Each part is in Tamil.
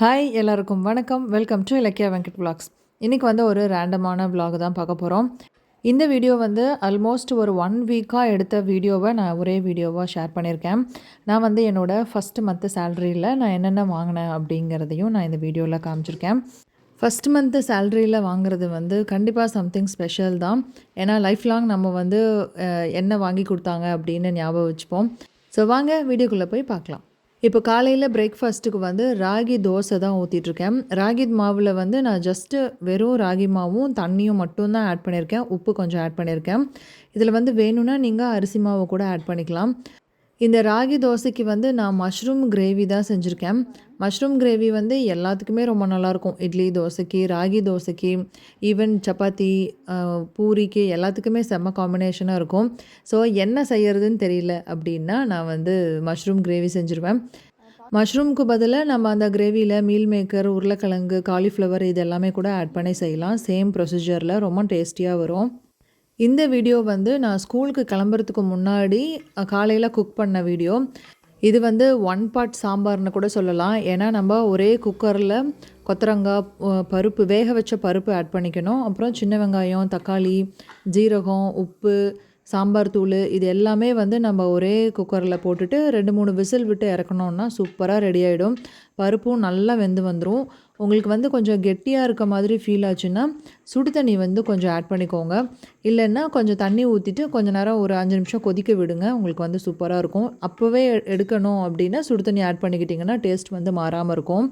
ஹாய் எல்லாருக்கும் வணக்கம். Welcome to Ilakkiya Venkat vlogs. இன்றைக்கி வந்து ஒரு ரேண்டமான vlog தான் பார்க்க போகிறோம் இந்த வீடியோ வந்து ஆல்மோஸ்ட் ஒரு ஒன் வீக்காக எடுத்த வீடியோவை நான் ஒரே வீடியோவாக ஷேர் பண்ணியிருக்கேன். நான் வந்து என்னோடய ஃபஸ்ட்டு மந்த்து சேலரியில் நான் என்னென்ன வாங்கினேன் அப்படிங்கிறதையும் நான் இந்த வீடியோவில் காமிச்சிருக்கேன். ஃபஸ்ட் மந்த்து சேலரியில் வாங்குறது வந்து கண்டிப்பாக சம்திங் ஸ்பெஷல் தான். ஏன்னா லைஃப் லாங் நம்ம வந்து என்ன வாங்கி கொடுத்தாங்க அப்படின்னு ஞாபகம் வச்சுப்போம். ஸோ வாங்க வீடியோக்குள்ளே போய் பார்க்கலாம். இப்போ காலையில் பிரேக்ஃபாஸ்ட்டுக்கு வந்து ராகி தோசை தான் ஊற்றிட்டுருக்கேன் ராகி மாவில் வந்து நான் ஜஸ்ட்டு வெறும் ராகி மாவும் தண்ணியும் மட்டும்தான் ஆட் பண்ணியிருக்கேன். உப்பு கொஞ்சம் ஆட் பண்ணியிருக்கேன். இதில் வந்து வேணும்னா நீங்கள் அரிசி மாவை கூட ஆட் பண்ணிக்கலாம். இந்த ராகி தோசைக்கு வந்து நான் மஷ்ரூம் கிரேவி தான் செஞ்சுருக்கேன். மஷ்ரூம் கிரேவி வந்து எல்லாத்துக்குமே ரொம்ப நல்லாயிருக்கும். இட்லி தோசைக்கு ராகி தோசைக்கு ஈவன் சப்பாத்தி பூரிக்கு எல்லாத்துக்குமே செம்ம காம்பினேஷனாக இருக்கும். ஸோ என்ன செய்யறதுன்னு தெரியல அப்படின்னா நான் வந்து மஷ்ரூம் கிரேவி செஞ்சுருவேன். மஷ்ரூம்க்கு பதிலாக நம்ம அந்த கிரேவியில் மீல் மேக்கர் உருளைக்கிழங்கு காலிஃப்ளவர் இது எல்லாமே கூட ஆட் பண்ணி செய்யலாம். சேம் ப்ரொசீஜரில் ரொம்ப டேஸ்டியாக வரும். இந்த வீடியோ வந்து நான் ஸ்கூலுக்கு கிளம்புறதுக்கு முன்னாடி காலையில் குக் பண்ண வீடியோ இது வந்து ஒன் பார்ட் சாம்பார்னு கூட சொல்லலாம். ஏன்னா நம்ம ஒரே குக்கரில் கொத்தரங்காய் பருப்பு வேக வச்ச பருப்பு ஆட் பண்ணிக்கணும். அப்புறம் சின்ன வெங்காயம் தக்காளி ஜீரகம் உப்பு சாம்பார் தூள் இது எல்லாமே வந்து நம்ம ஒரே குக்கரில் போட்டுட்டு ரெண்டு மூணு விசில் விட்டு இறக்கணுன்னா சூப்பராக ரெடி ஆகிடும் பருப்பும் நல்லா வெந்து வந்துடும் உங்களுக்கு வந்து கொஞ்சம் கெட்டியாக இருக்க மாதிரி ஃபீல் ஆச்சுன்னா சுடு தண்ணி வந்து கொஞ்சம் ஆட் பண்ணிக்கோங்க. இல்லைன்னா கொஞ்சம் தண்ணி ஊற்றிட்டு கொஞ்ச நேரம் ஒரு அஞ்சு நிமிஷம் கொதிக்க விடுங்க. உங்களுக்கு வந்து சூப்பராக இருக்கும். அப்போவே எடுக்கணும் அப்படின்னா சுடு தண்ணி ஆட் பண்ணிக்கிட்டிங்கன்னா டேஸ்ட் வந்து மாறாமல் இருக்கும்.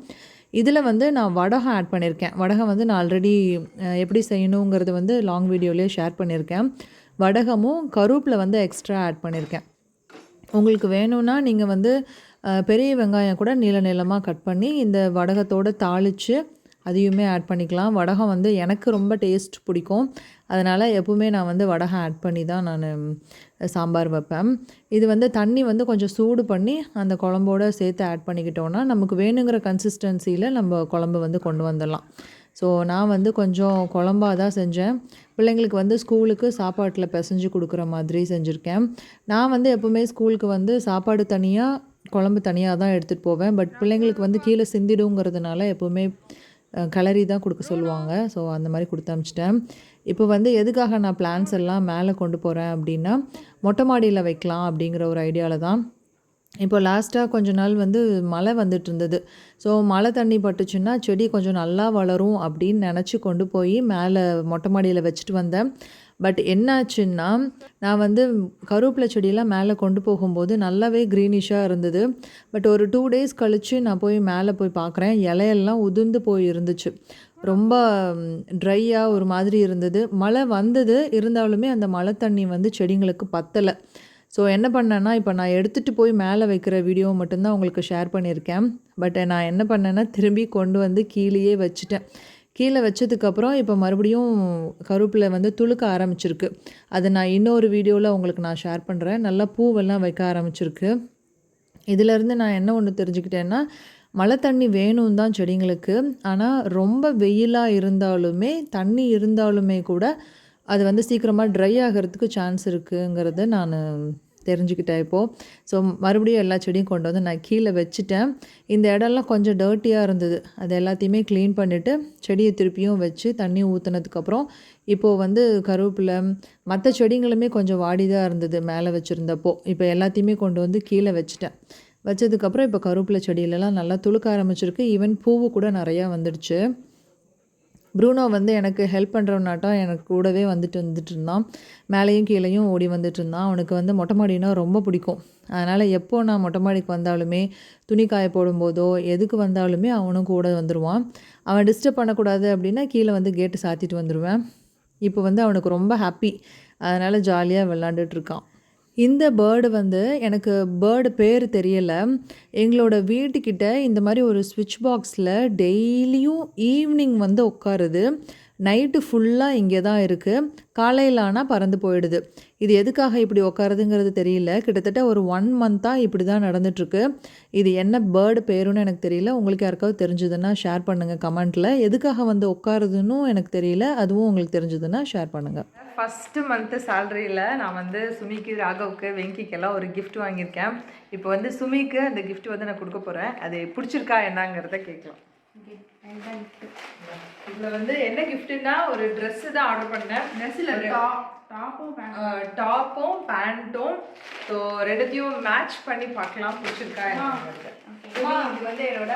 இதில் வந்து நான் வடகம் ஆட் பண்ணியிருக்கேன் வடகம் வந்து நான் ஆல்ரெடி எப்படி செய்யணுங்கிறது வந்து லாங் வீடியோலேயே ஷேர் பண்ணியிருக்கேன் வடகமும் கருப்பில் வந்து எக்ஸ்ட்ரா ஆட் பண்ணியிருக்கேன். உங்களுக்கு வேணும்னா நீங்கள் வந்து பெரிய வெங்காயம் கூட நீள நீளமாக கட் பண்ணி இந்த வடகத்தோடு தாளித்து அதையுமே ஆட் பண்ணிக்கலாம். வடகம் வந்து எனக்கு ரொம்ப டேஸ்ட் பிடிக்கும். அதனால் எப்பவுமே நான் வந்து வடகம் ஆட் பண்ணி தான் நான் சாம்பார் வைப்பேன். இது வந்து தண்ணி வந்து கொஞ்சம் சூடு பண்ணி அந்த குழம்போட சேர்த்து ஆட் பண்ணிக்கிட்டோன்னா நமக்கு வேணுங்கிற கன்சிஸ்டன்சியில் நம்ம குழம்பு வந்து கொண்டு வந்துடலாம். ஸோ நான் வந்து கொஞ்சம் குழம்பா தான் செஞ்சேன். பிள்ளைங்களுக்கு வந்து ஸ்கூலுக்கு சாப்பாட்டில் பிசைஞ்சு கொடுக்குற மாதிரி செஞ்சுருக்கேன். நான் வந்து எப்போவுமே ஸ்கூலுக்கு வந்து சாப்பாடு தனியாக குழம்பு தனியாக தான் எடுத்துகிட்டு போவேன். பட் பிள்ளைங்களுக்கு வந்து கீழே சிந்திடுங்கிறதுனால எப்போவுமே கலரி தான் கொடுக்க சொல்லுவாங்க. ஸோ அந்த மாதிரி கொடுத்து இப்போ வந்து எதுக்காக நான் பிளான்ஸ் எல்லாம் மேலே கொண்டு போகிறேன் அப்படின்னா மொட்டை மாடியில் வைக்கலாம் அப்படிங்கிற ஒரு ஐடியாவில் தான். இப்போ லாஸ்ட்டாக கொஞ்ச நாள் வந்து மழை வந்துட்டு இருந்தது ஸோ மழை தண்ணி பட்டுச்சுன்னா செடி கொஞ்சம் நல்லா வளரும் அப்படின்னு நினச்சி கொண்டு போய் மேலே மொட்டை மாடியில் வச்சுட்டு வந்தேன். பட் என்னாச்சுன்னா நான் வந்து கருவேப்பிலை செடியெல்லாம் மேலே கொண்டு போகும்போது நல்லாவே க்ரீனிஷாக இருந்தது. பட் ஒரு டூ டேஸ் கழித்து நான் போய் மேலே போய் பார்க்குறேன் இலையெல்லாம் உதிர்ந்து போய் இருந்துச்சு. ரொம்ப ட்ரையாக ஒரு மாதிரி இருந்தது. மழை வந்தது. இருந்தாலுமே அந்த மழை தண்ணி வந்து செடிங்களுக்கு பத்தலை. ஸோ என்ன பண்ணேன்னா இப்போ நான் எடுத்துகிட்டு போய் மேலே வைக்கிற வீடியோ மட்டும்தான் உங்களுக்கு ஷேர் பண்ணியிருக்கேன். பட் நான் என்ன பண்ணேன்னா திரும்பி கொண்டு வந்து கீழேயே வச்சுட்டேன். கீழே வச்சதுக்கப்புறம் இப்போ மறுபடியும் கருப்பில் வந்து துளுக்க ஆரம்பிச்சிருக்கு. அதை நான் இன்னொரு வீடியோவில் உங்களுக்கு நான் ஷேர் பண்ணுறேன் நல்லா பூவெல்லாம் வைக்க ஆரம்பிச்சிருக்கு. இதிலேருந்து நான் என்ன ஒன்று தெரிஞ்சுக்கிட்டேன்னா மழை தண்ணி வேணும் தான் செடிங்களுக்கு. ஆனால் ரொம்ப வெயிலாக இருந்தாலுமே தண்ணி இருந்தாலுமே கூட அது வந்து சீக்கிரமாக ட்ரை ஆகிறதுக்கு சான்ஸ் இருக்குங்கிறத நான் தெரிஞ்சுக்கிட்டேன் இப்போது ஸோ மறுபடியும் எல்லா செடியும் கொண்டு வந்து நான் கீழே வச்சுட்டேன். இந்த இடம்லாம் கொஞ்சம் டர்ட்டியாக இருந்தது. அது எல்லாத்தையுமே க்ளீன் பண்ணிவிட்டு செடியை திருப்பியும் வச்சு தண்ணி ஊற்றுனதுக்கப்புறம் இப்போது வந்து கருவேப்பிலை மற்ற செடிங்களுமே கொஞ்சம் வாடி தான் இருந்தது மேலே வச்சுருந்தப்போ. இப்போ எல்லாத்தையுமே கொண்டு வந்து கீழே வச்சுட்டேன். வச்சதுக்கப்புறம் இப்போ கருவேப்பிலை செடியிலலாம் நல்லா துளுக்க ஆரம்பிச்சிருக்கு. ஈவன் பூவு கூட நிறையா வந்துடுச்சு. ப்ரூனோ வந்து எனக்கு ஹெல்ப் பண்ணுறவனாட்டம் எனக்கு கூடவே வந்துட்டு வந்துட்டு இருந்தான் மேலேயும் கீழேயும் ஓடி வந்துட்டு இருந்தான் அவனுக்கு வந்து மொட்டை மாடினா ரொம்ப பிடிக்கும். அதனால் எப்போ நான் மொட்டை மாடிக்கு வந்தாலுமே துணி காய போடும்போதோ எதுக்கு வந்தாலுமே அவனும் கூட வந்துடுவான் அவன் டிஸ்டர்ப் பண்ணக்கூடாது அப்படின்னா கீழே வந்து கேட்டு சாத்திட்டு வந்துடுவேன் இப்போ வந்து அவனுக்கு ரொம்ப ஹாப்பி அதனால் ஜாலியாக விளாண்டுட்ருக்கான் இந்த பேர்டு வந்து எனக்கு பேர்டு பேர் தெரியலை. எங்களோட வீட்டுக்கிட்ட இந்த மாதிரி ஒரு ஸ்விட்ச் பாக்ஸில் டெய்லியும் ஈவினிங் வந்து உட்காருது. நைட்டு ஃபுல்லாக இங்கே தான் இருக்குது காலையில் ஆனால் பறந்து போயிடுது. இது எதுக்காக இப்படி உட்காருதுங்கிறது தெரியல. கிட்டத்தட்ட ஒரு ஒன் மந்த்தாக இப்படி தான் நடந்துட்டுருக்கு. இது என்ன பேர்டு பேருன்னு எனக்கு தெரியல. உங்களுக்கு யாருக்காவது தெரிஞ்சதுன்னா ஷேர் பண்ணுங்கள் கமெண்ட்டில் எதுக்காக வந்து உட்காருதுன்னு எனக்கு தெரியல. அதுவும் உங்களுக்கு தெரிஞ்சதுன்னா ஷேர் பண்ணுங்கள் ஃபஸ்ட்டு மந்த்து சேலரியில் நான் வந்து சுமிக்கு ராகவுக்கு வெங்கிக்கெல்லாம் ஒரு கிஃப்ட் வாங்கியிருக்கேன். இப்போ வந்து சுமிக்கு அந்த கிஃப்ட் வந்து நான் கொடுக்க போகிறேன் அது பிடிச்சிருக்கா என்னங்கிறத கேட்கலாம். இதுல வந்து என்ன கிஃப்ட்னா ஒரு Dress தான் ஆர்டர் பண்ணேன். ட்ரெஸ்ஸில் டாப்பும் பேண்ட் டாப்பும் பேண்ட்டும் ஸோ ரெண்டுத்தையும் மேட்ச் பண்ணி பார்க்கலாம் பிடிச்சிருக்கா இது வந்து என்னோட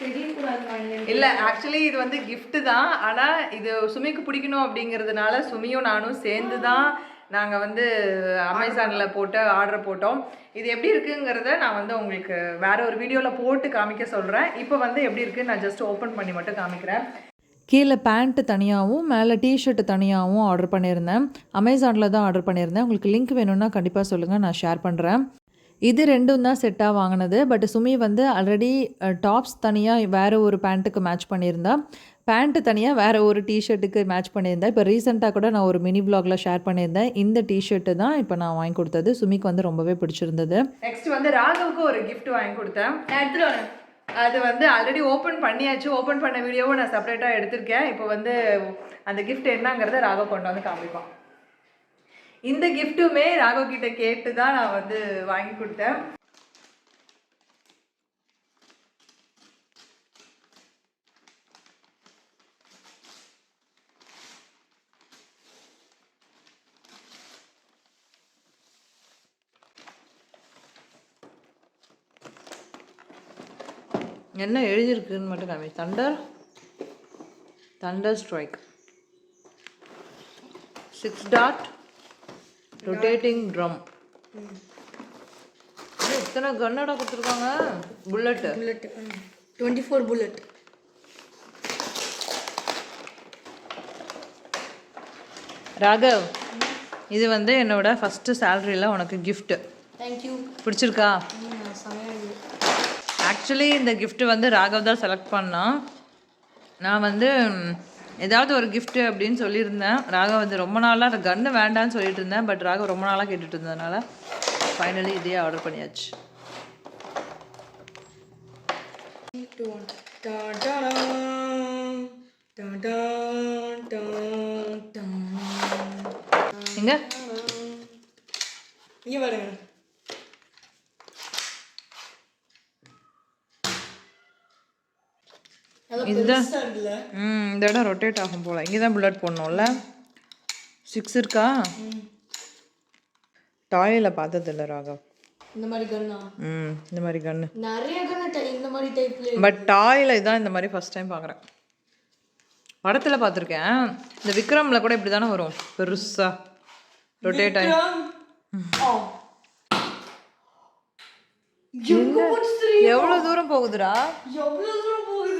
தெரியக்கூடாதுமா இல்லைன்னு இல்ல ஆக்சுவலி இது வந்து gift தான். ஆனா இது சுமிக்கு பிடிக்கணும் அப்படிங்கிறதுனால சுமியும் நானும் சேர்ந்து தான் நாங்கள் வந்து அமேசானில் போட்டு ஆர்டர் போட்டோம். இது எப்படி இருக்குங்கிறத நான் வந்து உங்களுக்கு வேற ஒரு வீடியோவில் போட்டு காமிக்க சொல்கிறேன் இப்போ வந்து எப்படி இருக்குன்னு நான் ஜஸ்ட் ஓப்பன் பண்ணி மட்டும் காமிக்கிறேன். கீழே பேண்ட்டு தனியாகவும் மேலே டிஷர்ட்டு தனியாகவும் ஆர்டர் பண்ணியிருந்தேன். அமேசானில் தான் ஆர்டர் பண்ணியிருந்தேன். உங்களுக்கு லிங்க் வேணும்னா கண்டிப்பாக சொல்லுங்கள் நான் ஷேர் பண்ணுறேன் இது ரெண்டும் தான் செட்டாக வாங்கினது. பட் சுமி வந்து ஆல்ரெடி டாப்ஸ் தனியாக வேறு ஒரு பேண்ட்டுக்கு மேட்ச் பண்ணியிருந்தா. பேண்ட்டு தனியாக வேறு ஒரு டிஷர்ட்டுக்கு மேட்ச் பண்ணியிருந்தேன். இப்போ ரீசெண்டாக கூட நான் ஒரு மினி பிளாகில் ஷேர் பண்ணியிருந்தேன். இந்த டிஷர்ட்டு தான் இப்போ நான் வாங்கி கொடுத்தது. சுமிக்கு வந்து ரொம்பவே பிடிச்சிருந்தது. நெக்ஸ்ட் வந்து ராகவுக்கு ஒரு கிஃப்ட் வாங்கி கொடுத்தேன். எடுத்துட்டு அது வந்து ஆல்ரெடி ஓப்பன் பண்ணியாச்சு. ஓப்பன் பண்ண வீடியோவும் நான் செப்பரேட்டாக எடுத்திருக்கேன். இப்போ வந்து அந்த கிஃப்ட் என்னங்கிறத ராகவ் கொண்டு வந்து காமிப்பான். இந்த கிஃப்ட்டுமே ராகவ் கிட்ட கேட்டு தான் நான் வந்து வாங்கி கொடுத்தேன். என்ன எழுதியிருக்குன்னு மட்டும் காமி thunder thunder strike six dot rotating drum இத்தனை கன்னடா கொடுத்துருக்காங்க. Bullet bullet twenty four bullet Raghav இது வந்து என்னோட ஃபஸ்ட்டு சேலரியில் உனக்கு gift. தேங்க்யூ பிடிச்சிருக்கா? ஆக்சுவலி இந்த கிஃப்ட் வந்து ராகவ் தான் செலக்ட் பண்ணான். நான் வந்து ஏதாவது ஒரு கிஃப்ட்டு அப்படின்னு சொல்லியிருந்தேன். ராகவ் வந்து ரொம்ப நாளாக அந்த கன்று வேண்டான்னு சொல்லிட்டு இருந்தேன். பட் ராகவ் ரொம்ப நாளாக கேட்டுட்டு இருந்ததுனால ஃபைனலி இதையே ஆர்டர் பண்ணியாச்சு. எங்க? இங்கே இதுதான் ம் இந்த இடம் ரொட்டேட் ஆகும் போல. இங்கே தான் புல்லட் போடணும்ல. சிக்ஸ் இருக்கா? டாயில் பார்த்ததில்ல ராகவ். இந்த மாதிரி கன்னா ம் இந்த மாதிரி நிறைய கன்னு இந்த மாதிரி டைப்ல பட் டாயில் இதான் இந்த மாதிரி ஃபர்ஸ்ட் டைம் பார்க்குறேன். படத்தில் பார்த்துருக்கேன். இந்த விக்ரமில் கூட இப்படி தானே வரும். பெருசா. ரொட்டேட் ஆகி. எவ்வளோ தூரம் போகுதுடா? எவ்வளவு தூரம் போகுது?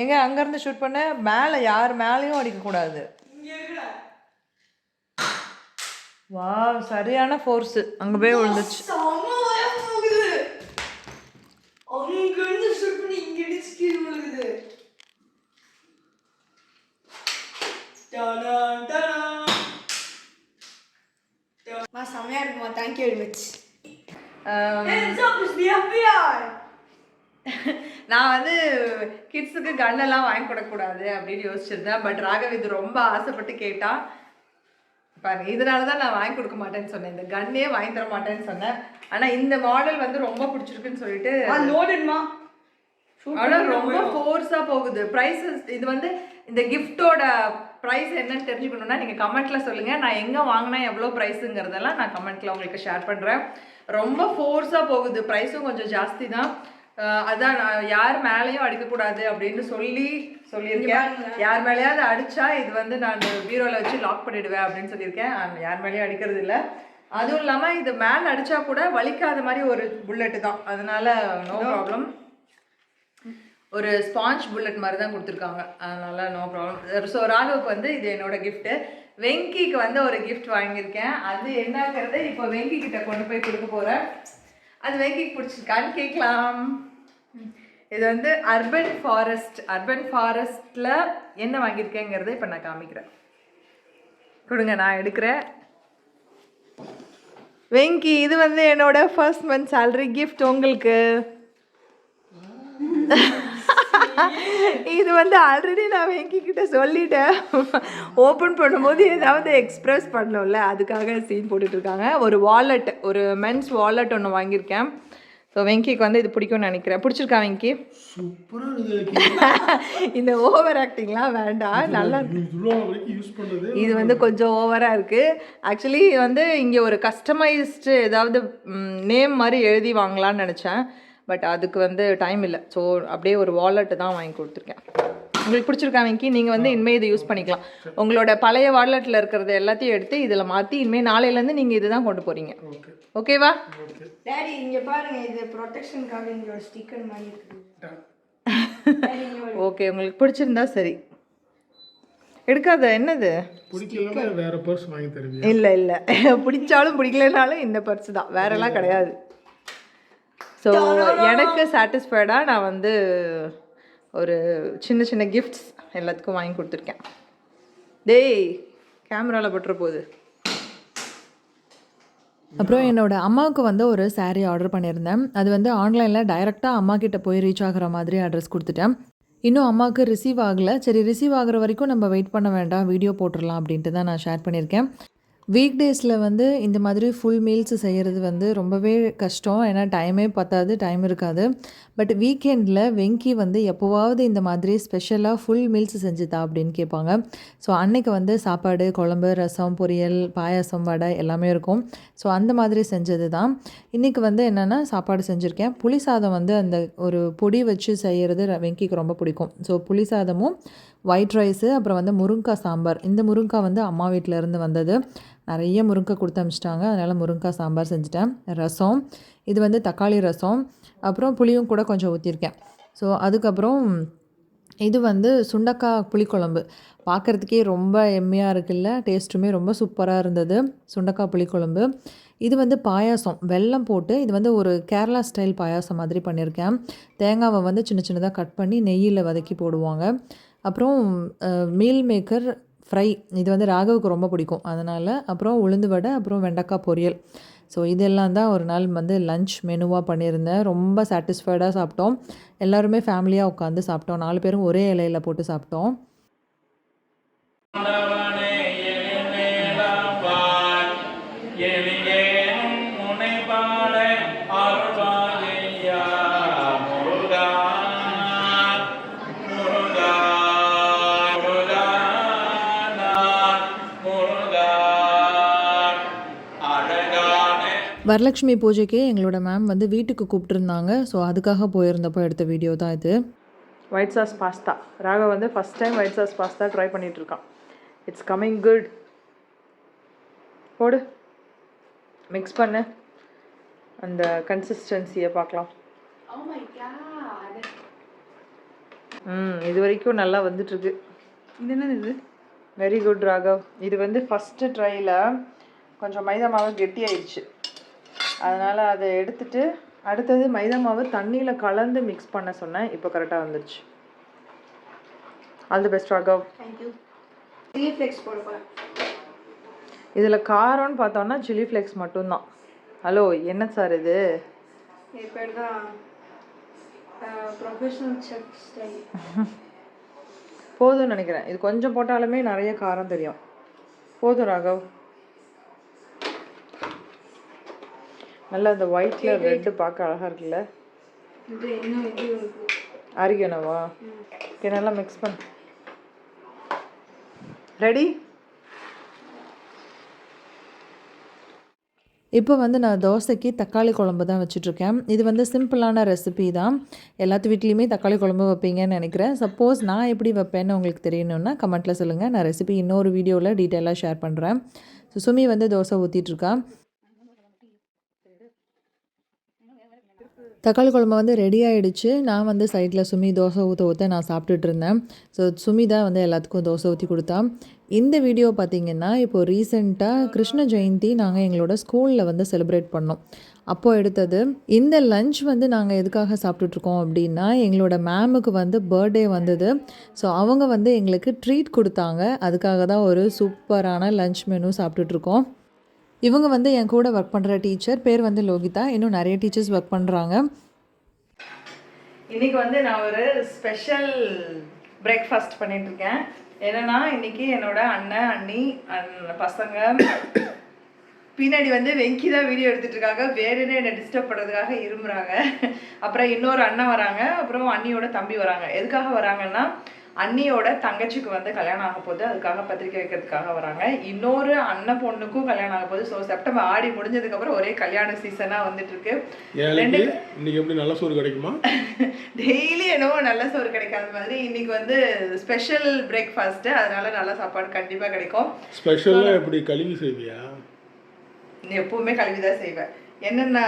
எங்க அங்கேருந்து ஷூட் பண்ண மேலே யார் மேலேயும் அடிக்கக்கூடாது. வா சரியான ஃபோர்ஸு அங்கே போய் விழுந்துச்சு. செம வர போகுது அங்க இருந்து ஷூட் பண்ணி இங்க இடிச்சு கீழே விழுகுது. டாடான், டாடான். மா செமையா இருக்குமா? தேங்க்யூ வெரி மச் நான் வந்து கிட்ஸுக்கு கன்னெல்லாம் வாங்கி கொடுக்கக்கூடாது அப்படின்னு யோசிச்சிருந்தேன். பட் ராகவ் இது ரொம்ப ஆசைப்பட்டு கேட்டா பாருங்க இதனால தான் நான் வாங்கி கொடுக்க மாட்டேன்னு சொன்னேன். இந்த கன்னே வாங்கி தர மாட்டேன்னு சொன்னேன். ஆனால் இந்த மாடல் வந்து ரொம்ப பிடிச்சிருக்குன்னு சொல்லிட்டு லோடட்மா ஆனா ரொம்ப ஃபோர்ஸா போகுது. ப்ரைஸஸ் இது வந்து இந்த கிஃப்டோட ப்ரைஸ் என்னன்னு தெரிஞ்சுக்கணும்னா நீங்க கமெண்ட்ல சொல்லுங்க. நான் எங்க வாங்கினா எவ்வளோ ப்ரைஸுங்கிறதெல்லாம் நான் கமெண்ட்ல உங்களுக்கு ஷேர் பண்றேன். ரொம்ப ஃபோர்ஸா போகுது. ப்ரைஸும் கொஞ்சம் ஜாஸ்தி தான். அதான் நான் யார் மேலேயும் அடிக்கக்கூடாது அப்படின்னு சொல்லி சொல்லியிருக்கேன். யார் மேலேயாவது அடிச்சா இது வந்து நான் பீரோல வச்சு லாக் பண்ணிடுவேன் அப்படின்னு சொல்லியிருக்கேன். யார் மேலேயும் அடிக்கிறது இல்லை. அதுவும் இல்லாம இது மேலே அடிச்சா கூட வலிக்காத மாதிரி ஒரு புல்லட்டு தான். அதனால நோ ப்ராப்ளம் ஒரு ஸ்பாஞ்ச் புல்லட் மாதிரி தான் கொடுத்துருக்காங்க. அதனால நோ ப்ராப்ளம் ஸோ ராகவுக்கு வந்து இது என்னோட gift. வெங்கிக்கு வந்து ஒரு gift வாங்கியிருக்கேன். அது என்னங்கிறத இப்போ வெங்கி கிட்ட கொண்டு போய் கொடுக்க போகிறேன் அது வெங்கிக்கு பிடிச்சிருக்கான்னு கேட்கலாம். இது வந்து அர்பன் ஃபாரஸ்ட் அர்பன் ஃபாரஸ்ட்டில் என்ன வாங்கியிருக்கேங்கிறத இப்போ நான் காமிக்கிறேன். கொடுங்க நான் எடுக்கிறேன். வெங்கி இது வந்து என்னோட ஃபர்ஸ்ட் மந்த் சேலரி கிஃப்ட் உங்களுக்கு. இது வந்து ஆல்ரெடி நான் வெங்கி கிட்ட சொல்லிட்டேன். ஓப்பன் பண்ணும்போது ஏதாவது எக்ஸ்பிரஸ் பண்ணணும்ல அதுக்காக சீன் போட்டுட்டு இருக்காங்க ஒரு வாலெட் ஒரு மென்ஸ் வாலெட் ஒன்று வாங்கியிருக்கேன். ஸோ வெங்கிக்கு வந்து இது பிடிக்கும்னு நினைக்கிறேன். பிடிச்சிருக்கா வெங்கி? இந்த ஓவர் ஆக்டிங்லாம் வேண்டாம். நல்லா இது வந்து கொஞ்சம் ஓவராக இருக்குது ஆக்சுவலி வந்து இங்கே ஒரு கஸ்டமைஸ்டு ஏதாவது நேம் மாதிரி எழுதி வாங்கலாம்னு நினச்சேன். பட் அதுக்கு வந்து டைம் இல்லை. ஸோ அப்படியே ஒரு வாலெட்டு தான் வாங்கி கொடுத்துருக்கேன். உங்களுக்கு பிடிச்சிருக்கா வெங்கி நீங்கள் வந்து இனிமேல் இதை யூஸ் பண்ணிக்கலாம். உங்களோட பழைய வாலெட்டில் இருக்கிறது எல்லாத்தையும் எடுத்து இதில் மாற்றி இனிமேல் நாளையிலேருந்து நீங்கள் இதுதான் கொண்டு போகிறீங்க ஓகே. ஓகேவா ஓகே. டாடி இங்க பாருங்க இது ப்ரொடெக்ஷனுக்காக ஸ்டிக்கர் மாதிரி இருக்குது. ஓகே உங்களுக்கு பிடிச்சிருந்தா சரி. எடுக்காத என்னது? பிடிக்கலன்னா வேற பர்ஸ் வாங்கி தருவியா? இல்லை இல்லை. பிடிச்சாலும் பிடிக்கலனாலும் இந்த பர்ஸ் தான். வேறெல்லாம் கிடையாது. ஸோ எனக்கு சாட்டிஸ்ஃபைடாக நான் வந்து ஒரு சின்ன சின்ன கிஃப்ட்ஸ் எல்லாத்துக்கும் வாங்கி கொடுத்துருக்கேன். டேய் கேமராவில் பட்டுற போகுது. அப்புறம் என்னோட அம்மாவுக்கு வந்து ஒரு saree ஆர்டர் பண்ணியிருந்தேன். அது வந்து ஆன்லைனில் டைரெக்டாக அம்மா கிட்ட போய் ரீச் ஆகிற மாதிரி அட்ரஸ் கொடுத்துட்டேன். இன்னும் அம்மாவுக்கு ரிசீவ் ஆகலை. சரி ரிசீவ் ஆகுற வரைக்கும் நம்ம வெயிட் பண்ண வேண்டாம். வீடியோ போட்டுடலாம் அப்படின்ட்டு தான் நான் ஷேர் பண்ணியிருக்கேன். வீக் டேஸில் வந்து இந்த மாதிரி ஃபுல் மீல்ஸ் செய்கிறது வந்து ரொம்பவே கஷ்டம். ஏன்னா டைமே பத்தாது டைம் இருக்காது. பட் வீக்கெண்டில் வெங்கி வந்து எப்போவாவது இந்த மாதிரி ஸ்பெஷலாக ஃபுல் மீல்ஸ் செஞ்சுதா அப்படின்னு கேட்பாங்க. ஸோ அன்னைக்கு வந்து சாப்பாடு குழம்பு ரசம் பொரியல் பாயாசம் வடை எல்லாமே இருக்கும். ஸோ அந்த மாதிரி செஞ்சது தான் இன்றைக்கி வந்து என்னென்னா சாப்பாடு செஞ்சுருக்கேன். புளி சாதம் வந்து அந்த ஒரு பொடி வச்சு செய்கிறது வெங்கிக்கு ரொம்ப பிடிக்கும். ஸோ புளி சாதமும் ஒயிட் ரைஸு அப்புறம் வந்து முருங்கா சாம்பார். இந்த முருங்கா வந்து அம்மா வீட்டிலேருந்து வந்தது. நிறைய முருங்கை கொடுத்து அமிச்சிட்டாங்க. அதனால் முருங்காய் சாம்பார் செஞ்சுட்டேன். ரசம் இது வந்து தக்காளி ரசம் அப்புறம் புளியும் கூட கொஞ்சம் ஊற்றிருக்கேன் ஸோ அதுக்கப்புறம் இது வந்து சுண்டக்காய் புளிக்குழம்பு. பார்க்குறதுக்கே ரொம்ப எம்மையாக இருக்குல்ல? டேஸ்ட்டுமே ரொம்ப சூப்பராக இருந்தது சுண்டக்காய் புளிக்குழம்பு. இது வந்து பாயாசம். வெல்லம் போட்டு இது வந்து ஒரு கேரளா ஸ்டைல் பாயாசம் மாதிரி பண்ணியிருக்கேன். தேங்காவை வந்து சின்ன சின்னதாக கட் பண்ணி நெய்யில் வதக்கி போடுவாங்க. அப்புறம் மீல் மேக்கர் ஃப்ரை. இது வந்து ராகவுக்கு ரொம்ப பிடிக்கும். அதனால் அப்புறம் உளுந்து வடை அப்புறம் வெண்டைக்காய் பொரியல். ஸோ இதெல்லாம் தான் ஒரு நாள் வந்து லஞ்ச் மெனுவாக பண்ணியிருந்தேன். ரொம்ப சாட்டிஸ்ஃபைடாக சாப்பிட்டோம். எல்லாருமே ஃபேமிலியாக உட்காந்து சாப்பிட்டோம். நாலு பேரும் ஒரே இலையில போட்டு சாப்பிட்டோம். வரலட்சுமி பூஜைக்கு எங்களோட மேம் வந்து வீட்டுக்கு கூப்பிட்டுருந்தாங்க. ஸோ அதுக்காக போயிருந்தப்போ எடுத்த வீடியோ தான் இது. ஒயிட் சாஸ் பாஸ்தா ராக வந்து first time white sauce pasta try பண்ணிகிட்ருக்கான் it's coming good போடு. மிக்ஸ் பண்ணு. அந்த கன்சிஸ்டன்சியை பார்க்கலாம் Oh. ம் இது வரைக்கும் நல்லா வந்துட்டுருக்கு. இது என்னது இது? Very good Raghav. இது வந்து ஃபஸ்ட்டு ட்ரையில் கொஞ்சம் மைதா மாவு கெட்டியாயிடுச்சு. அதனால் அதை எடுத்துட்டு அடுத்தது மைதா மாவு தண்ணியில் கலந்து மிக்ஸ் பண்ண சொன்னேன். இப்போ கரெக்டாக வந்துருச்சு. All the best Raghav. இதில் காரம்னு பார்த்தோன்னா சில்லி ஃப்ளேக்ஸ் மட்டும்தான். ஹலோ என்ன சார் இது? போதும்னு நினைக்கிறேன். இது கொஞ்சம் போட்டாலுமே நிறைய காரம் தெரியும். போதும் ராகவ். நல்லா அந்த ஒயிட்ல ரெட்டு பார்க்க அழகா இருக்குல்ல? அரிக்கணவா ஓகே நல்லா மிக்ஸ் பண்ணு ரெடி இப்போ வந்து நான் தோசைக்கு தக்காளி குழம்பு தான் வச்சுட்ருக்கேன். இது வந்து சிம்பிளான ரெசிபி தான். எல்லாத்து வீட்லேயுமே தக்காளி குழம்பு வைப்பீங்கன்னு நினைக்கிறேன். சப்போஸ் நான் எப்படி வைப்பேன்னு உங்களுக்கு தெரியணுன்னா கமெண்ட்டில் சொல்லுங்கள் நான் ரெசிபி இன்னொரு வீடியோவில் டீட்டெயிலாக ஷேர் பண்ணுறேன் ஸோ சுமி வந்து தோசை ஊற்றிட்டுருக்கா தக்காளி குழம்பு வந்து ரெடி ஆகிடுச்சு நான் வந்து சைடில் சுமி தோசை ஊற்ற ஊற்ற நான் சாப்பிட்டுட்டு இருந்தேன். ஸோ சுமி தான் வந்து எல்லாத்துக்கும் தோசை ஊற்றி கொடுத்தா. இந்த வீடியோ பார்த்தீங்கன்னா இப்போது ரீசெண்டாக கிருஷ்ண ஜெயந்தி நாங்கள் எங்களோட ஸ்கூலில் வந்து செலிப்ரேட் பண்ணோம். அப்போது எடுத்தது இந்த லஞ்ச் வந்து நாங்கள் எதுக்காக சாப்பிட்டுட்ருக்கோம் அப்படின்னா எங்களோட மேமுக்கு வந்து பர்த்டே வந்தது. ஸோ அவங்க வந்து எங்களுக்கு ட்ரீட் கொடுத்தாங்க. அதுக்காக தான் ஒரு சூப்பரான லஞ்ச் மெனு சாப்பிட்டுட்ருக்கோம் இவங்க வந்து என் கூட ஒர்க் பண்ணுற டீச்சர் பேர் வந்து லோகிதா. இன்னும் நிறைய டீச்சர்ஸ் ஒர்க் பண்ணுறாங்க இன்னைக்கு வந்து நான் ஒரு ஸ்பெஷல் பிரேக்ஃபாஸ்ட் பண்ணிகிட்ருக்கேன் என்னென்னா என்னன்னா இன்னைக்கு என்னோட அண்ணன் அண்ணி அண்ணன் பசங்க பின்னாடி வந்து வெங்கி தான் வீடியோ எடுத்துட்டு இருக்காங்க. வேணும்னு என்னை டிஸ்டர்ப் பண்ணுறதுக்காக இருமுறாங்க. அப்புறம் இன்னொரு அண்ணன் வராங்க. அப்புறம் அண்ணியோட தம்பி வராங்க. எதுக்காக வராங்கன்னா அண்ணியோட தங்கச்சிக்கு வந்து கல்யாணம் ஆக போகுது. அதுக்காக பத்திரிக்கை வைக்கிறதுக்காக வராங்க. இன்னொரு அண்ணன் பொண்ணுக்கும் கல்யாணம் ஆக போகுது. ஸோ செப்டம்பர் ஆடி முடிஞ்சதுக்கு அப்புறம் ஒரே கல்யாண சீசனாக வந்துட்டு இருக்கு இன்னைக்கு எப்படி நல்ல சோறு கிடைக்குமா? டெய்லி என்னவோ நல்ல சோறு கிடைக்காத மாதிரி இன்னைக்கு வந்து ஸ்பெஷல் பிரேக்ஃபாஸ்ட்டு அதனால நல்ல சாப்பாடு கண்டிப்பாக கிடைக்கும். ஸ்பெஷலாக எப்படி கழுவி செய்வியா? நீ எப்பவுமே கழுவி தான் செய்வேன். என்னென்ன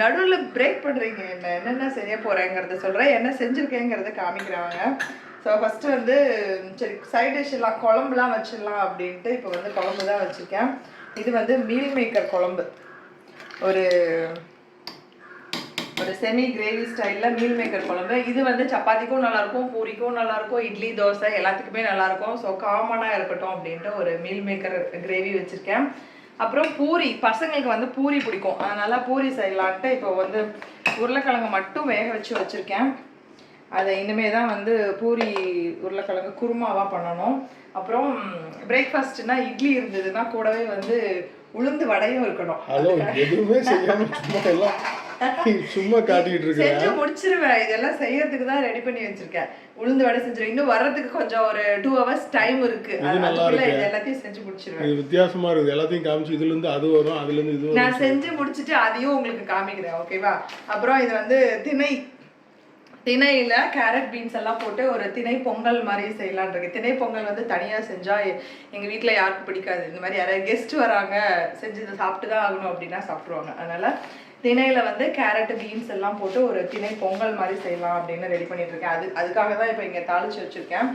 நடுவில் பிரேக் பண்ணுறீங்க என்ன? என்னென்ன செய்ய போகிறேங்கிறத சொல்கிறேன் என்ன செஞ்சுருக்கேங்கிறத காமிக்கிறாங்க ஸோ ஃபஸ்ட்டு வந்து சரி சைட் டிஷ் எல்லாம் குழம்புலாம் வச்சிடலாம் அப்படின்ட்டு இப்போ வந்து குழம்பு தான் வச்சுருக்கேன். இது வந்து மீல் மேக்கர் குழம்பு. ஒரு ஒரு செமி கிரேவி ஸ்டைலில் மீல் மேக்கர் குழம்பு. இது வந்து சப்பாத்திக்கும் நல்லாயிருக்கும் பூரிக்கும் நல்லாயிருக்கும் இட்லி தோசை எல்லாத்துக்குமே நல்லாயிருக்கும். ஸோ காமனாக இருக்கட்டும் அப்படின்ட்டு ஒரு மீல் மேக்கர் கிரேவி வச்சுருக்கேன். அப்புறம் பூரி பசங்களுக்கு வந்து பூரி பிடிக்கும். அதனால பூரி செய்யலான்ட்டு இப்போ வந்து உருளைக்கிழங்கு மட்டும் வேக வச்சு வச்சுருக்கேன். அதை இனிமே தான் வந்து பூரி உருளைக்கிழங்கு குருமாவாக பண்ணணும். அப்புறம் பிரேக்ஃபாஸ்ட்னா இட்லி இருந்ததுன்னா கூடவே வந்து உளுந்து வடையும் இருக்கணும். எதுவுமே சும்மா காட்டிட்டு இருக்கிற செஞ்சு முடிச்சிருவேன் இதெல்லாம் செய்யறதுக்கு தான் ரெடி பண்ணி வச்சிருக்கேன். உளுந்து வடை செஞ்சிருவேன் இன்னும் வர்றதுக்கு கொஞ்சம் ஒரு டூ ஹவர்ஸ் டைம் இருக்கு. அதுக்குள்ள. இது எல்லாத்தையும் செஞ்சு முடிச்சிருவேன். இது வித்தியாசமா இருக்குது. எல்லாத்தையும் காமிச்சு இதுல இருந்து அது வரும் அதுல இருந்து இது நான் செஞ்சு முடிச்சிட்டு அதையும் உங்களுக்கு காமிக்கிறேன். ஓகேவா அப்புறம் இது வந்து திணை. திணையில கேரட் பீன்ஸ் எல்லாம் போட்டு ஒரு திணை பொங்கல் மாதிரி செய்யலான் இருக்கு. திணை பொங்கல் வந்து தனியா செஞ்சா எங்க வீட்ல யாருக்கும் பிடிக்காது. இந்த மாதிரி யாராவது கெஸ்ட் வராங்க செஞ்சு இதை சாப்பிட்டு தான் ஆகணும் அப்படின்னா சாப்பிடுவாங்க. அதனால திணையில வந்து கேரட் பீன்ஸ் எல்லாம் போட்டு ஒரு திணை பொங்கல் மாதிரி செய்யலாம் அப்படின்னு ரெடி பண்ணிட்டு இருக்கேன் அது அதுக்காக தான் இப்போ இங்க தாளிச்சு வச்சிருக்கேன்.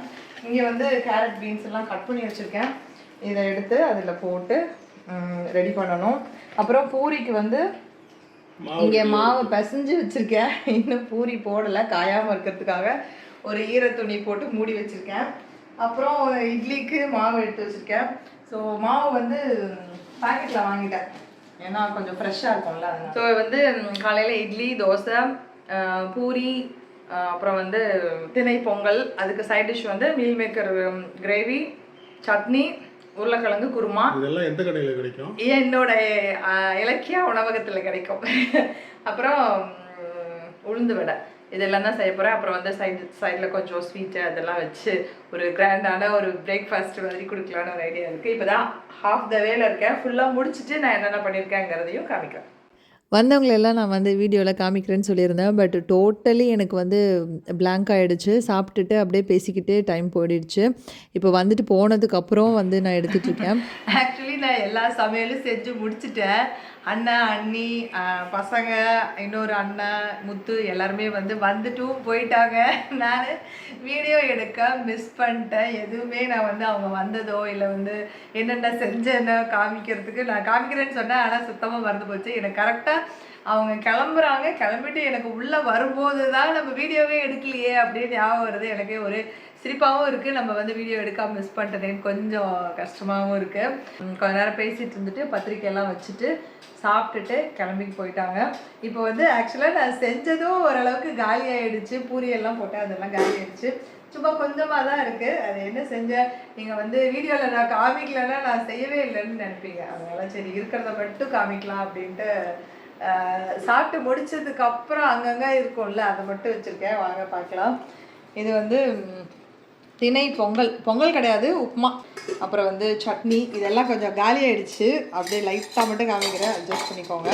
இங்க வந்து கேரட் பீன்ஸ் எல்லாம் கட் பண்ணி வச்சிருக்கேன். இதை எடுத்து அதுல போட்டு ரெடி பண்ணணும். அப்புறம் பூரிக்கு வந்து இங்கே மாவு பிசைஞ்சு வச்சிருக்கேன். இன்னும் பூரி போடலை. காயாமல் இருக்கிறதுக்காக ஒரு ஈர துணி போட்டு மூடி வச்சிருக்கேன். அப்புறம் இட்லிக்கு மாவு எடுத்து வச்சிருக்கேன். ஸோ மாவு வந்து பாக்கெட்டில் வாங்கிட்டேன். ஏன்னா கொஞ்சம் ஃப்ரெஷ்ஷாக இருக்கும்ல ஸோ வந்து காலையில் இட்லி தோசை பூரி அப்புறம் வந்து திணை பொங்கல் அதுக்கு சைட் டிஷ் வந்து மீல் மேக்கர் கிரேவி சட்னி உருளைக்கிழங்கு குருமா. இதெல்லாம் எந்த கடையில கிடைக்கும்? என்னோட இலக்கிய உணவகத்தில் கிடைக்கும். அப்புறம் உளுந்து வடை. இதெல்லாம் தான் செய்ய போகிறேன் அப்புறம் வந்து சைடு சைடில் கொஞ்சம் ஸ்வீட்டு அதெல்லாம் வச்சு ஒரு கிராண்டான ஒரு பிரேக்ஃபாஸ்ட் மாதிரி கொடுக்கலான்னு ஒரு ஐடியா இருக்குது இப்போ தான் ஹாஃப் த வேல இருக்கேன். ஃபுல்லாக முடிச்சுட்டு நான் என்னென்ன பண்ணியிருக்கேங்கிறதையும் காமிக்கிறேன். வந்தவங்களெல்லாம் நான் வந்து வீடியோவில் காமிக்கிறேன்னு சொல்லியிருந்தேன். பட் டோட்டலி எனக்கு வந்து blank ஆயிடுச்சு. சாப்பிட்டுட்டு அப்படியே பேசிக்கிட்டே டைம் போயிடுச்சு. இப்போ வந்துட்டு போனதுக்கப்புறம் வந்து நான் எடுத்துட்டு இருக்கேன். ஆக்சுவலி நான் எல்லா சமையலும் செஞ்சு முடிச்சிட்டேன். அண்ணன் அண்ணி பசங்க இன்னொரு அண்ணன் முத்து எல்லாருமே வந்து வந்துட்டும் போயிட்டாங்க. நான் வீடியோ எடுக்க மிஸ் பண்ணிட்டேன். எதுவுமே நான் வந்து அவங்க வந்ததோ இல்லை வந்து என்னென்ன செஞ்சேன்னு காமிக்கிறதுக்கு நான் காமிக்கிறேன்னு சொன்னேன் ஆனால் சுத்தமாக மறந்து போச்சு. எனக்கு கரெக்டாக அவங்க கிளம்புறாங்க. கிளம்பிட்டு எனக்கு உள்ளே வரும்போது தான் நம்ம வீடியோவே எடுக்கலையே அப்படின்னு ஞாபகம் வருது. எனக்கே ஒரு சிரிப்பாகவும் இருக்குது நம்ம வந்து வீடியோ எடுக்காம மிஸ் பண்ணிட்டேன்னு கொஞ்சம் கஷ்டமாகவும் இருக்குது கொஞ்ச நேரம் பேசிகிட்டு இருந்துட்டு பத்திரிக்கையெல்லாம் வச்சுட்டு சாப்பிட்டுட்டு கிளம்பி போயிட்டாங்க. இப்போ வந்து ஆக்சுவலாக நான் செஞ்சதும் ஓரளவுக்கு காலி ஆகிடுச்சு பூரி எல்லாம் போட்டேன். அதெல்லாம் காலி ஆகிடுச்சு சும்மா கொஞ்சமாக தான் இருக்குது அது என்ன செஞ்சேன் நீங்கள் வந்து வீடியோவில் நான் காமிக்கலைன்னா நான் செய்யவே இல்லைன்னு நினைப்பீங்க. அதனால சரி இருக்கிறத மட்டும் காமிக்கலாம் அப்படின்ட்டு சாப்பிட்டு முடிச்சதுக்கு அப்புறம் அங்கங்கே இருக்கும்ல அதை மட்டும் வச்சுருக்கேன். வாங்க பார்க்கலாம். இது வந்து திணை பொங்கல். பொங்கல் கிடையாது உப்புமா. அப்புறம் வந்து சட்னி இதெல்லாம் கொஞ்சம் காலி ஆயிடுச்சு. அப்படியே லைட்டாக மட்டும் காமிக்கிறேன். அட்ஜஸ்ட் பண்ணிக்கோங்க.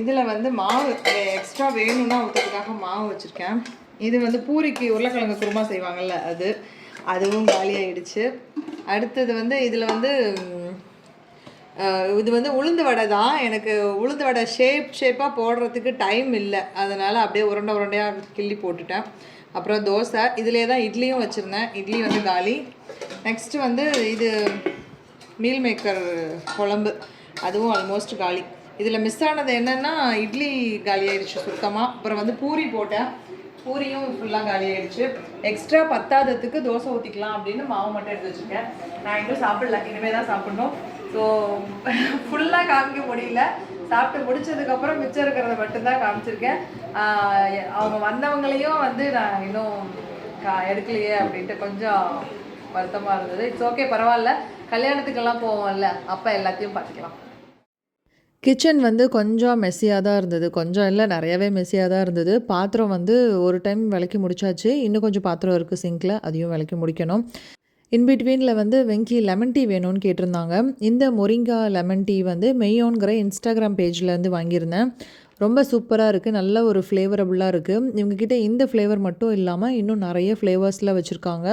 இதில் வந்து மாவு எக்ஸ்ட்ரா வேணும்னா ஊற்றுறதுக்காக மாவு வச்சுருக்கேன். இது வந்து பூரிக்கு உருளைக்கிழங்கு குருமா செய்வாங்கல்ல அது. அதுவும் காலி ஆயிடுச்சு. அடுத்தது வந்து இதில் வந்து இது வந்து உளுந்து வடை தான். எனக்கு உளுந்து வடை ஷேப் ஷேப்பாக போடுறதுக்கு டைம் இல்லை. அதனால் அப்படியே உருண்டை உருண்டையாக கிள்ளி போட்டுட்டேன். அப்புறம் தோசை. இதிலே தான் இட்லியும் வச்சுருந்தேன். இட்லி வந்து காலி நெக்ஸ்ட்டு வந்து இது மீல் மேக்கர் குழம்பு. அதுவும் ஆல்மோஸ்ட் காலி. இதில் மிஸ் ஆனது என்னென்னா இட்லி காலி ஆயிடுச்சு சுத்தமாக அப்புறம் வந்து பூரி போட்டேன். பூரியும் ஃபுல்லாக காலி ஆயிடுச்சு எக்ஸ்ட்ரா பத்தாததுக்கு தோசை ஊற்றிக்கலாம் அப்படின்னு மாவு மட்டும் எடுத்து வச்சுருக்கேன். நான் இன்னும் சாப்பிடல. இனிமேல் தான் சாப்பிட்ணும் ஸோ ஃபுல்லாக காமிக்க முடியல. சாப்பிட்டு முடிச்சதுக்கப்புறம் மிச்சம் இருக்கிறத மட்டும்தான் காமிச்சிருக்கேன். அவங்க வந்தவங்களையும் வந்து நான் இன்னும் கா- எடுக்கலையே அப்படின்ட்டு கொஞ்சம் வருத்தமாக இருந்தது. இட்ஸ் ஓகே பரவாயில்ல. கல்யாணத்துக்கெல்லாம் போவோம்ல அப்போ எல்லாத்தையும் பார்த்துக்கலாம். கிச்சன் வந்து கொஞ்சம் மெஸ்ஸியாக தான் இருந்தது. கொஞ்சம் இல்லை நிறையவே மெஸ்ஸியாக தான் இருந்தது. பாத்திரம் வந்து ஒரு டைம் விளக்கி முடிச்சாச்சு. இன்னும் கொஞ்சம் பாத்திரம் இருக்குது சிங்கில் அதையும் விளக்கி முடிக்கணும். இன்பிட்வீனில் வந்து வெங்கி லெமன் டீ வேணும்னு கேட்டிருந்தாங்க. இந்த மொரிங்கா லெமன் டீ வந்து மெய்யோங்கிற இன்ஸ்டாகிராம் பேஜ்லேருந்து வாங்கியிருந்தேன். ரொம்ப சூப்பராக இருக்குது நல்ல ஒரு ஃப்ளேவரபுளாக இருக்குது இவங்கக்கிட்ட இந்த ஃப்ளேவர் மட்டும் இல்லாமல் இன்னும் நிறைய ஃப்ளேவர்ஸில் வச்சுருக்காங்க.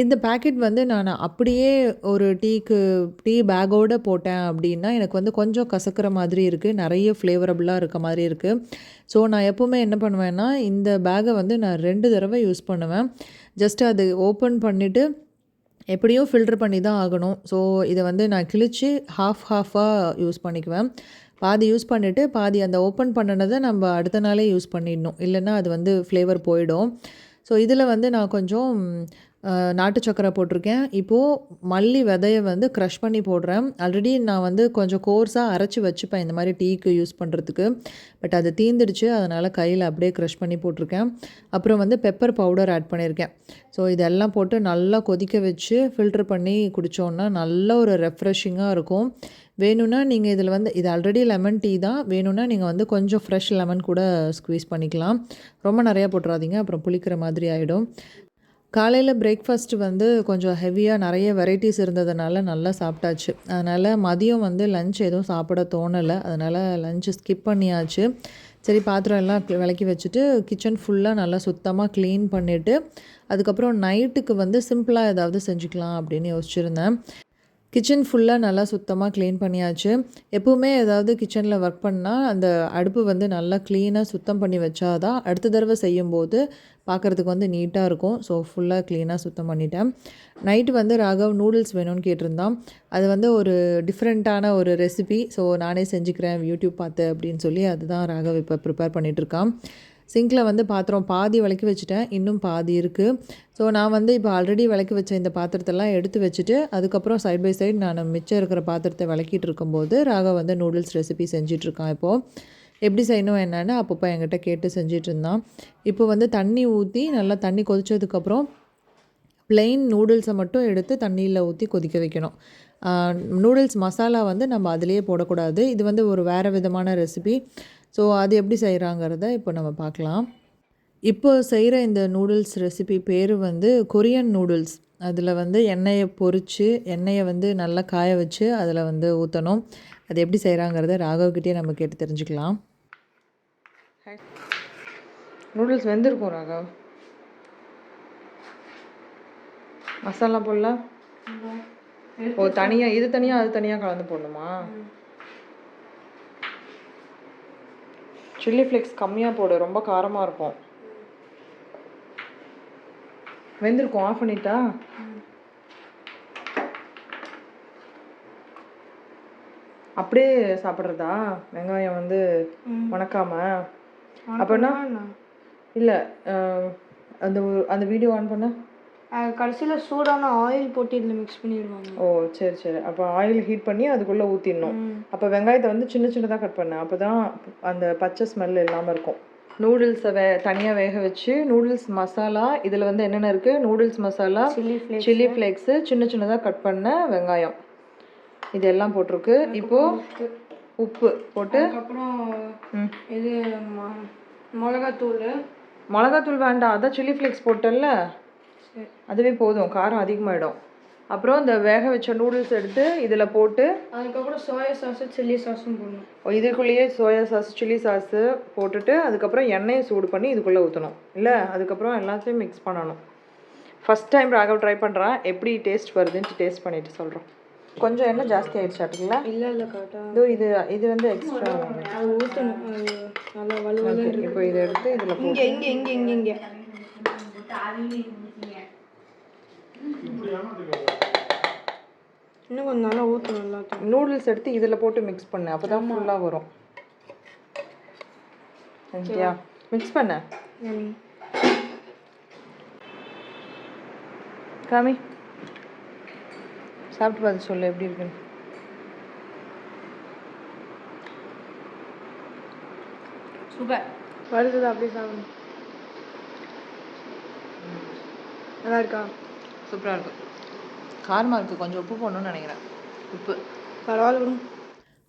இந்த பேக்கெட் வந்து நான் அப்படியே ஒரு டீக்கு டீ பேக்கோடு போட்டேன் அப்படின்னா எனக்கு வந்து கொஞ்சம் கசக்கிற மாதிரி இருக்குது நிறைய ஃப்ளேவரபுளாக இருக்க மாதிரி இருக்குது ஸோ நான் எப்போவுமே என்ன பண்ணுவேன்னா இந்த பேக்கை வந்து நான் ரெண்டு தடவை யூஸ் பண்ணுவேன். ஜஸ்ட் அது ஓப்பன் பண்ணிவிட்டு எப்படியும் ஃபில்டர் பண்ணி தான் ஆகணும். ஸோ இதை வந்து நான் கிழிச்சு ஹாஃப் ஹாஃபாக யூஸ் பண்ணிக்குவேன். பாதி யூஸ் பண்ணிவிட்டு பாதி அந்த ஓப்பன் பண்ணினதை நம்ம அடுத்த நாளே யூஸ் பண்ணிடணும். இல்லைன்னா அது வந்து ஃப்ளேவர் போயிடும். ஸோ இதில் வந்து நான் கொஞ்சம் நாட்டு சக்கரை போட்டிருக்கேன். இப்போது மல்லி விதையை வந்து க்ரஷ் பண்ணி போடுறேன். ஆல்ரெடி நான் வந்து கொஞ்சம் கோர்ஸாக அரைச்சி வச்சுப்பேன் இந்த மாதிரி டீக்கு யூஸ் பண்ணுறதுக்கு பட் அது தீந்துடுச்சு அதனால் கையில் அப்படியே க்ரஷ் பண்ணி போட்டிருக்கேன். அப்புறம் வந்து பெப்பர் பவுடர் ஆட் பண்ணியிருக்கேன். ஸோ இதெல்லாம் போட்டு நல்லா கொதிக்க வச்சு ஃபில்ட்ரு பண்ணி குடித்தோன்னா நல்ல ஒரு ரெஃப்ரெஷிங்காக இருக்கும். வேணும்னா நீங்கள் இதில் வந்து இது ஆல்ரெடி லெமன் டீ தான். வேணும்னா நீங்கள் வந்து கொஞ்சம் ஃப்ரெஷ் லெமன் கூட ஸ்க்வீஸ் பண்ணிக்கலாம். ரொம்ப நிறையா போட்டுறாதீங்க அப்புறம் புளிக்கிற மாதிரி ஆகிடும் காலையில் பிரேக்ஃபாஸ்ட் வந்து கொஞ்சம் ஹெவியாக நிறைய வெரைட்டிஸ் இருந்ததுனால நல்லா சாப்பிட்டாச்சு. அதனால் மதியம் வந்து லஞ்ச் எதுவும் சாப்பிட தோணலை. அதனால் லஞ்சு ஸ்கிப் பண்ணியாச்சு. சரி பாத்திரம் எல்லாம் விளக்கி வச்சுட்டு கிச்சன் ஃபுல்லாக நல்லா சுத்தமாக க்ளீன் பண்ணிவிட்டு அதுக்கப்புறம் நைட்டுக்கு வந்து சிம்பிளாக ஏதாவது செஞ்சுக்கலாம் அப்படின்னு யோசிச்சுருந்தேன். கிச்சன் ஃபுல்லாக நல்லா சுத்தமாக க்ளீன் பண்ணியாச்சு. எப்போவுமே ஏதாவது கிச்சனில் ஒர்க் பண்ணால் அந்த அடுப்பு வந்து நல்லா க்ளீனாக சுத்தம் பண்ணி வச்சாதான் அடுத்த தடவை செய்யும்போது பார்க்குறதுக்கு வந்து நீட்டாக இருக்கும். ஸோ ஃபுல்லாக க்ளீனாக சுத்தம் பண்ணிட்டேன். நைட்டு வந்து ராகவ் நூடுல்ஸ் வேணும்னு கேட்டிருந்தான். அது வந்து ஒரு டிஃப்ரெண்ட்டான ஒரு ரெசிபி ஸோ நானே செஞ்சுக்கிறேன் யூடியூப் பார்த்து அப்படின்னு சொல்லி அதுதான் ராகவ் இப்போ ப்ரிப்பேர் பண்ணிகிட்ருக்கான் சிங்கில் வந்து பாத்திரம் பாதி விளக்கி வச்சுட்டேன் இன்னும் பாதி இருக்குது ஸோ நான் வந்து இப்போ ஆல்ரெடி விளக்கி வச்ச இந்த பாத்திரத்தெல்லாம் எடுத்து வச்சுட்டு அதுக்கப்புறம் சைட் பை சைடு நான் மிச்சம் இருக்கிற பாத்திரத்தை விளக்கிட்டு இருக்கும்போது ராகவ் வந்து நூடுல்ஸ் ரெசிபி செஞ்சிட்ருக்கான் இப்போது எப்படி செய்யணும் என்னென்னு அப்பப்போ என்கிட்ட கேட்டு செஞ்சிட்டு இருந்தான். இப்போ வந்து தண்ணி ஊற்றி நல்லா தண்ணி கொதித்ததுக்கப்புறம் பிளெயின் நூடுல்ஸை மட்டும் எடுத்து தண்ணியில் ஊற்றி கொதிக்க வைக்கணும். நூடுல்ஸ் மசாலா வந்து நம்ம அதிலேயே போடக்கூடாது. இது வந்து ஒரு வேறு விதமான ரெசிபி ஸோ அது எப்படி செய்கிறாங்கிறத இப்போ நம்ம பார்க்கலாம். இப்போ செய்கிற இந்த நூடுல்ஸ் ரெசிபி பேர் வந்து கொரியன் நூடுல்ஸ் அதில் வந்து எண்ணெயை பொரித்து எண்ணெயை வந்து நல்லா காய வச்சு அதில் வந்து ஊற்றணும் அது எப்படி செய்கிறாங்கிறத ராகவ்கிட்டே நம்ம கேட்டு தெரிஞ்சுக்கலாம். நூடுல்ஸ் வெந்திருக்கும் ராகவ். மசாலா போடலாம். ஓ தனியாக இது தனியாக அது தனியாக கலந்து போடணுமா? சில்லி ஃப்ளேக்ஸ் கம்மியாக போடு ரொம்ப காரமாக இருக்கும். வெந்திருக்கும் ஆஃப் பண்ணிட்டா? அப்படியே சாப்பிட்றதா? வெங்காயம் வந்து வணக்காம அப்படின்னா இல்லை அந்த அந்த வீடியோ ஆன் பண்ண. கடைசியில் சூடான ஆயில் போட்டு இதில் மிக்ஸ் பண்ணிடுவாங்க. ஓ சரி சரி. அப்போ ஆயில் ஹீட் பண்ணி அதுக்குள்ளே ஊற்றிடணும் அப்போ வெங்காயத்தை வந்து சின்ன சின்னதாக கட் பண்ணேன் அப்போ தான் அந்த பச்சை ஸ்மெல் இல்லாமல் இருக்கும். நூடுல்ஸை வே தனியாக வேக வச்சு நூடுல்ஸ் மசாலா இதில் வந்து என்னென்ன இருக்குது noodles masala chilli flakes chilli flakes சின்ன சின்னதாக கட் பண்ண வெங்காயம். இது எல்லாம் போட்டிருக்கு இப்போது உப்பு. போட்டு அதுக்கப்புறம் ம். இது மிளகாத்தூள். மிளகாத்தூள் வேண்டாம். அதான் சில்லி ஃப்ளேக்ஸ் போட்டேன்ல. சரி. அதுவே போதும் காரம் அதிகமாகிடும் அப்புறம் இந்த வேக வச்ச நூடுல்ஸ் எடுத்து இதில் போட்டு அதுக்கப்புறம் சோயா சாஸு சில்லி சாஸும் போடணும். இதுக்குள்ளேயே சோயா சாஸ் சில்லி சாஸு போட்டுட்டு அதுக்கப்புறம் எண்ணெயை சூடு பண்ணி இதுக்குள்ளே ஊற்றணும் இல்லை அதுக்கப்புறம் எல்லாத்தையும் மிக்ஸ் பண்ணணும். ஃபஸ்ட் டைம் ராகவ் ட்ரை பண்ணுறான் எப்படி டேஸ்ட் வருதுன்ட்டு டேஸ்ட் பண்ணிட்டு சொல்கிறோம் கொஞ்சம் எண்ணெய் ஜாஸ்தி ஆயிடுச்சாட்டுங்களா இல்லை இல்லை கரெக்டாக இதோ இது இது வந்து எக்ஸ்ட்ரா அது ஊற்றணும் இப்போ இதை எடுத்து இதில் இங்கே இங்கே இங்கே இங்கே இங்கே. இன்னும் கொஞ்சம் நல்லா ஊற்றணும் நூடுல்ஸ் எடுத்து இதில் போட்டு மிக்ஸ் பண்ணு அப்போ தான் ஃபுல்லாக வரும். ஓகேயா மிக்ஸ் பண்ண. காமி. சாப்பிட்டு பார்த்து சொல்லு எப்படி இருக்குன்னு. சூப்பர். வருது அப்படியே சாப்பிடணும் நல்லா இருக்கா? சூப்பராக இருக்கும். காரமாக இருக்குது கொஞ்சம் உப்பு போடணும்னு நினைக்கிறேன். உப்பு. பரவாயில்ல.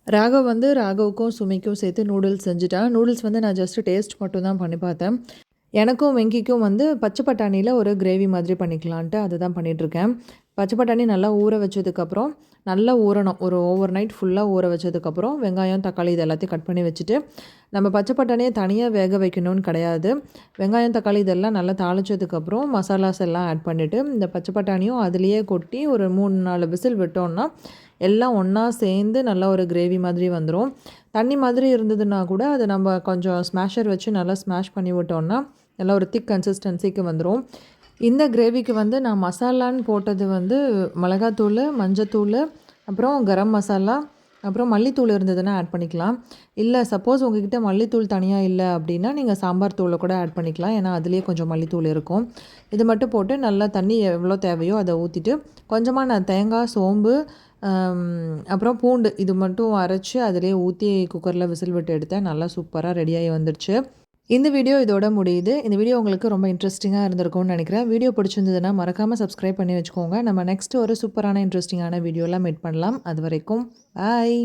ராகவ் வந்து ராகவுக்கும் சுமிக்கும் சேர்த்து நூடுல்ஸ் செஞ்சுட்டான் நூடுல்ஸ் வந்து நான் ஜஸ்ட் டேஸ்ட் மட்டும் தான் பண்ணி பார்த்தேன். எனக்கும் வெங்கிக்கும் வந்து பச்சை பட்டாணியில் ஒரு கிரேவி மாதிரி பண்ணிக்கலான்ட்டு அதை தான் பண்ணிகிட்ருக்கேன் பச்சை பட்டாணி நல்லா ஊற வச்சதுக்கப்புறம் நல்லா ஊறணும். ஒரு ஓவர் நைட் ஃபுல்லாக ஊற வச்சதுக்கப்புறம் வெங்காயம் தக்காளி இது எல்லாத்தையும் கட் பண்ணி வச்சுட்டு நம்ம பச்சை பட்டாணியை தனியாக வேக வைக்கணும்னு கிடையாது. வெங்காயம் தக்காளி இதெல்லாம் நல்லா தாளிச்சதுக்கப்புறம் மசாலாஸ் எல்லாம் ஆட் பண்ணிவிட்டு இந்த பச்சை பட்டாணியும் அதுலேயே கொட்டி ஒரு மூணு நாலு விசில் விட்டோம்னா எல்லாம் ஒன்றா சேர்ந்து நல்லா ஒரு கிரேவி மாதிரி வந்துடும் தண்ணி மாதிரி இருந்ததுன்னா கூட அதை நம்ம கொஞ்சம் ஸ்மாஷர் வச்சு நல்லா ஸ்மாஷ் பண்ணி விட்டோம்னா நல்லா ஒரு திக் கன்சிஸ்டன்சிக்கு வந்துடும் இந்த கிரேவிக்கு வந்து நான் மசாலான்னு போட்டது வந்து மிளகாத்தூள் மஞ்சத்தூள் அப்புறம் கரம் மசாலா அப்புறம் மல்லித்தூள் இருந்ததுன்னா ஆட் பண்ணிக்கலாம். இல்லை சப்போஸ் உங்ககிட்ட மல்லித்தூள் தனியாக இல்லை அப்படின்னா நீங்கள் சாம்பார் தூளை கூட ஆட் பண்ணிக்கலாம். ஏன்னா அதுலேயே கொஞ்சம் மல்லித்தூள் இருக்கும். இது மட்டும் போட்டு நல்லா தண்ணி எவ்வளோ தேவையோ அதை ஊற்றிட்டு கொஞ்சமாக நான் தேங்காய் சோம்பு அப்புறம் பூண்டு இது மட்டும் அரைச்சி அதிலே ஊற்றி குக்கரில் விசில் விட்டு எடுத்தேன். நல்லா சூப்பராக ரெடியாகி வந்துடுச்சு இந்த வீடியோ இதோட முடியுது. இந்த வீடியோ உங்களுக்கு ரொம்ப இன்ட்ரெஸ்டிங்காக இருந்திருக்கும்னு நினைக்கிறேன். வீடியோ பிடிச்சிருந்ததுன்னா மறக்காமல் சப்ஸ்கிரைப் பண்ணி வச்சுக்கோங்க. நம்ம நெக்ஸ்ட் ஒரு சூப்பரான இன்ட்ரெஸ்டிங்கான வீடியோலாம் மீட் பண்ணலாம். அது வரைக்கும் பாய்